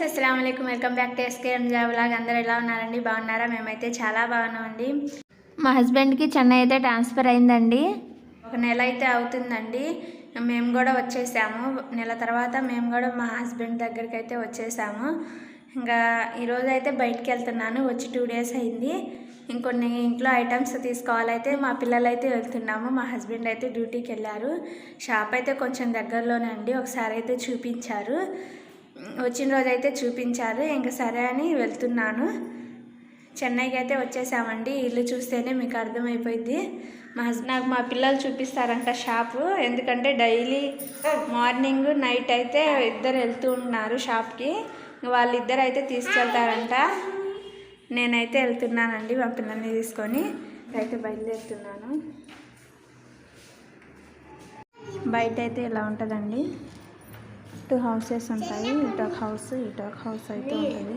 Friends అస్సలం అయికం welcome back to SK ఎంజా బ్లాగ్ అందరూ ఎలా ఉన్నారండి? బాగున్నారా? మేమైతే చాలా బాగున్నామండి. మా హస్బెండ్కి చెన్నై అయితే ట్రాన్స్ఫర్ అయిందండి. ఒక నెల అయితే అవుతుందండి. మేము కూడా వచ్చేసాము. నెల తర్వాత మేము కూడా మా హస్బెండ్ దగ్గరికి అయితే వచ్చేసాము. ఇంకా ఈరోజు అయితే బయటికి వెళ్తున్నాను. వచ్చి టూ డేస్ అయింది. ఇంకొన్ని ఇంట్లో ఐటమ్స్ తీసుకోవాలైతే మా పిల్లలైతే వెళ్తున్నాము. మా హస్బెండ్ అయితే డ్యూటీకి వెళ్ళారు. షాప్ అయితే కొంచెం దగ్గరలోనే అండి. ఒకసారి అయితే చూపించారు. వచ్చిన రోజు అయితే చూపించారు. ఇంకా సరే అని వెళ్తున్నాను. చెన్నైకి అయితే వచ్చేసామండి. ఇల్లు చూస్తేనే మీకు అర్థమైపోయింది మా నాకు మా పిల్లలు చూపిస్తారంట షాపు. ఎందుకంటే డైలీ మార్నింగ్ నైట్ అయితే ఇద్దరు వెళ్తూ ఉంటున్నారు షాప్కి. వాళ్ళిద్దరు అయితే తీసుకెళ్తారంట. నేనైతే వెళ్తున్నానండి మా పిల్లల్ని తీసుకొని. అయితే బయలుదేరుతున్నాను. బయట అయితే ఇలా ఉంటుందండి? టూ హౌసెస్ ఉంటాయి ఇటు ఒక హౌస్ ఇటు ఒక హౌస్ అయితే ఉంటుంది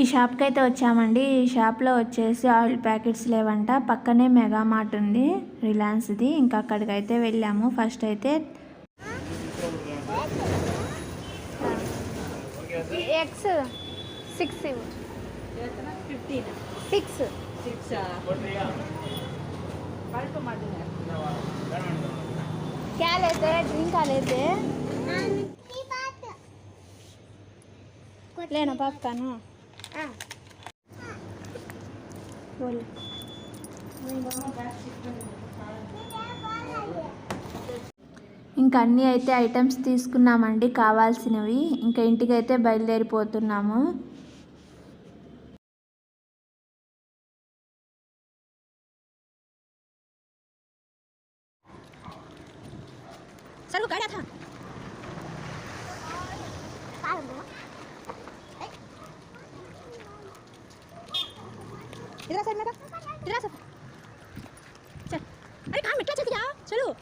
ఈ షాప్కి అయితే వచ్చామండి. ఈ షాప్లో వచ్చేసి ఆయిల్ ప్యాకెట్స్ లేవంట. పక్కనే మెగా మార్ట్ ఉంది రిలయన్స్ది ఇంకా అక్కడికైతే వెళ్ళాము. ఫస్ట్ అయితే ఎక్స్ సిక్స్ లేనా పక్కాను? ఇంకా అన్నీ అయితే ఐటమ్స్ తీసుకున్నామండి కావాల్సినవి. ఇంకా ఇంటికైతే బయలుదేరిపోతున్నాము. इधर साइड में इधर से चल अरे कहाँ मिट्टा चल जाओ चलो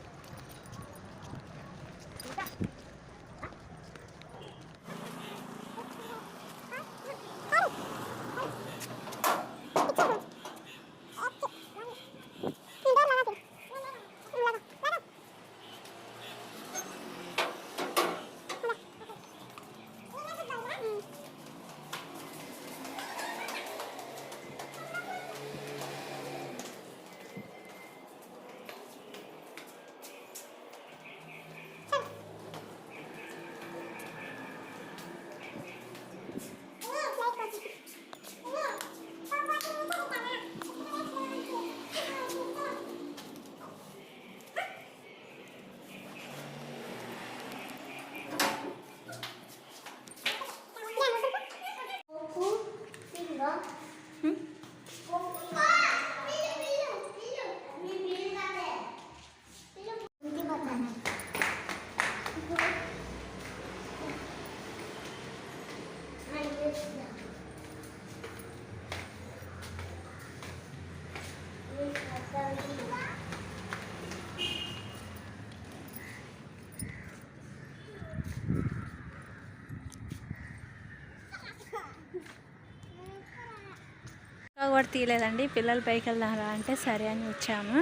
కూడా తీయలేదండి. పిల్లలు పైకి వెళ్దారా అంటే సరే అని వచ్చాము.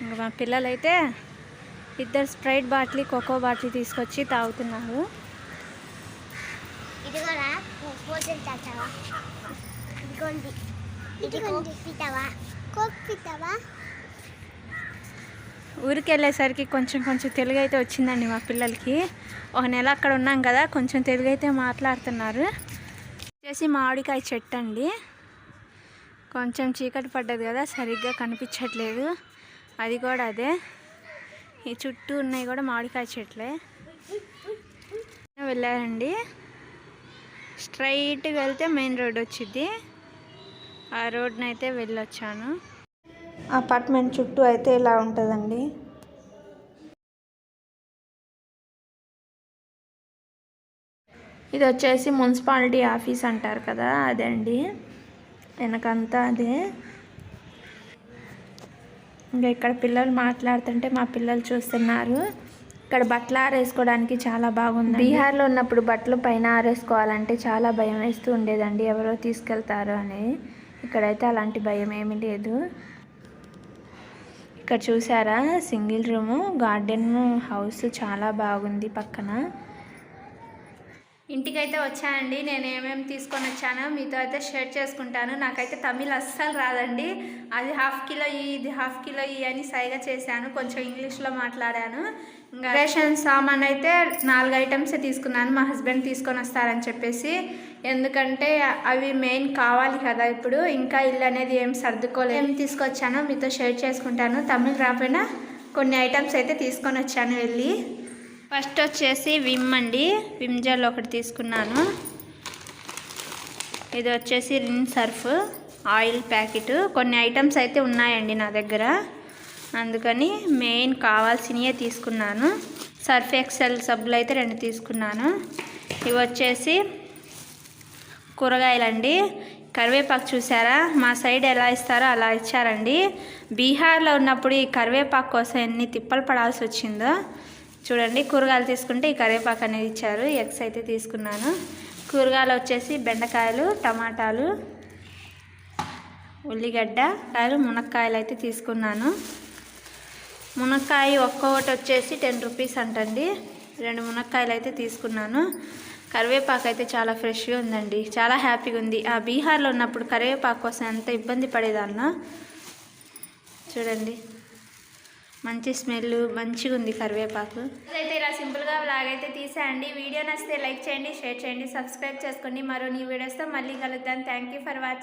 ఇంకా మా పిల్లలైతే ఇద్దరు స్ప్రైట్ బాటిల్ కోకో బాటిల్ తీసుకొచ్చి తాగుతున్నారు. తాతావా ఇదిగోండి. ఇది కోక్ పితావా కోక్ పితావా ఊరికి వెళ్ళేసరికి కొంచెం కొంచెం తెలుగు అయితే వచ్చిందండి మా పిల్లలకి. ఒక నెల అక్కడ ఉన్నాం కదా కొంచెం తెలుగు అయితే మాట్లాడుతున్నారు. వచ్చేసి మామిడికాయ చెట్టు అండి కొంచెం చీకటి పడ్డది కదా సరిగ్గా కనిపించట్లేదు. అది కూడా అదే. ఈ చుట్టూ ఉన్నాయి కూడా మామిడికాయ చెట్లే. వెళ్ళారండి. స్ట్రైట్గా వెళ్తే మెయిన్ రోడ్ వచ్చింది ఆ రోడ్ని అయితే వెళ్ళొచ్చాను. అపార్ట్మెంట్ చుట్టూ అయితే ఇలా ఉంటుందండి. ఇది వచ్చేసి మున్సిపాలిటీ ఆఫీస్ అంటారు కదా అదే అండి వెనకంతా అదే. ఇంకా ఇక్కడ పిల్లలు మాట్లాడుతుంటే మా పిల్లలు చూస్తున్నారు. ఇక్కడ బట్టలు ఆరేసుకోవడానికి చాలా బాగుంది బీహార్లో ఉన్నప్పుడు బట్టలు పైన ఆరేసుకోవాలంటే చాలా భయం వేస్తూ ఉండేదండి. ఎవరో తీసుకెళ్తారు అని. ఇక్కడైతే అలాంటి భయం ఏమీ లేదు. ఇక్కడ చూసారా? సింగిల్ రూము గార్డెన్ హౌస్ చాలా బాగుంది పక్కన. ఇంటికైతే వచ్చానండి. నేను ఏమేమి తీసుకొని వచ్చానో మీతో అయితే షేర్ చేసుకుంటాను. నాకైతే తమిళ్ అస్సలు రాదండి. అది హాఫ్ కిలో ఈ ఇది హాఫ్ కిలో ఈ అని సైగా చేశాను. కొంచెం ఇంగ్లీష్లో మాట్లాడాను. ఇంకా రేషన్ సామాన్ అయితే నాలుగు ఐటమ్స్ తీసుకున్నాను. మా హస్బెండ్ తీసుకొని వస్తారని చెప్పేసి. ఎందుకంటే అవి మెయిన్ కావాలి కదా ఇప్పుడు. ఇంకా ఇల్లు అనేది ఏం సర్దుకోలేదు. ఏం తీసుకొచ్చానో మీతో షేర్ చేసుకుంటాను. తమిళ్ రాకపోయినా కొన్ని ఐటమ్స్ అయితే తీసుకొని వచ్చాను వెళ్ళి. ఫస్ట్ వచ్చేసి విమ్ అండి. విమ్ జెల్ ఒకటి తీసుకున్నాను. ఇది వచ్చేసి రిన్ సర్ఫ్ ఆయిల్ ప్యాకెట్. కొన్ని ఐటమ్స్ అయితే ఉన్నాయండి నా దగ్గర. అందుకని మెయిన్ కావాల్సినవే తీసుకున్నాను. సర్ఫ్ ఎక్సెల్ సబ్బులు అయితే రెండు తీసుకున్నాను. ఇవి వచ్చేసి కూరగాయలండి. కరివేపాకు చూసారా? మా సైడ్ ఎలా ఇస్తారో అలా ఇచ్చారండి. బీహార్లో ఉన్నప్పుడు ఈ కరివేపాకు కోసం ఎన్ని తిప్పలు పడాల్సి వచ్చిందో. చూడండి కూరగాయలు తీసుకుంటే ఈ కరివేపాకు అనేది ఇచ్చారు. ఎగ్స్ అయితే తీసుకున్నాను. కూరగాయలు వచ్చేసి బెండకాయలు టమాటాలు ఉల్లిగడ్డ కాయలు మునక్కాయలు అయితే తీసుకున్నాను. మునక్కాయ ఒక్కొక్కటి వచ్చేసి టెన్ రూపీస్ అంటండి. రెండు మునక్కాయలు అయితే తీసుకున్నాను. కరివేపాకు అయితే చాలా ఫ్రెష్గా ఉందండి. చాలా హ్యాపీగా ఉంది. ఆ బీహార్లో ఉన్నప్పుడు కరివేపాకు కోసం ఎంత ఇబ్బంది పడేదాన్న. చూడండి. మంచి స్మెల్ మంచిగా ఉంది కరివేపాకు. అయితే ఇలా సింపుల్గా లాగైతే తీసేయండి. వీడియో నచ్చితే లైక్ చేయండి షేర్ చేయండి సబ్స్క్రైబ్ చేసుకోండి. మరో నీ వీడియోస్తో మళ్ళీ కలుద్దాం. Thank you for watching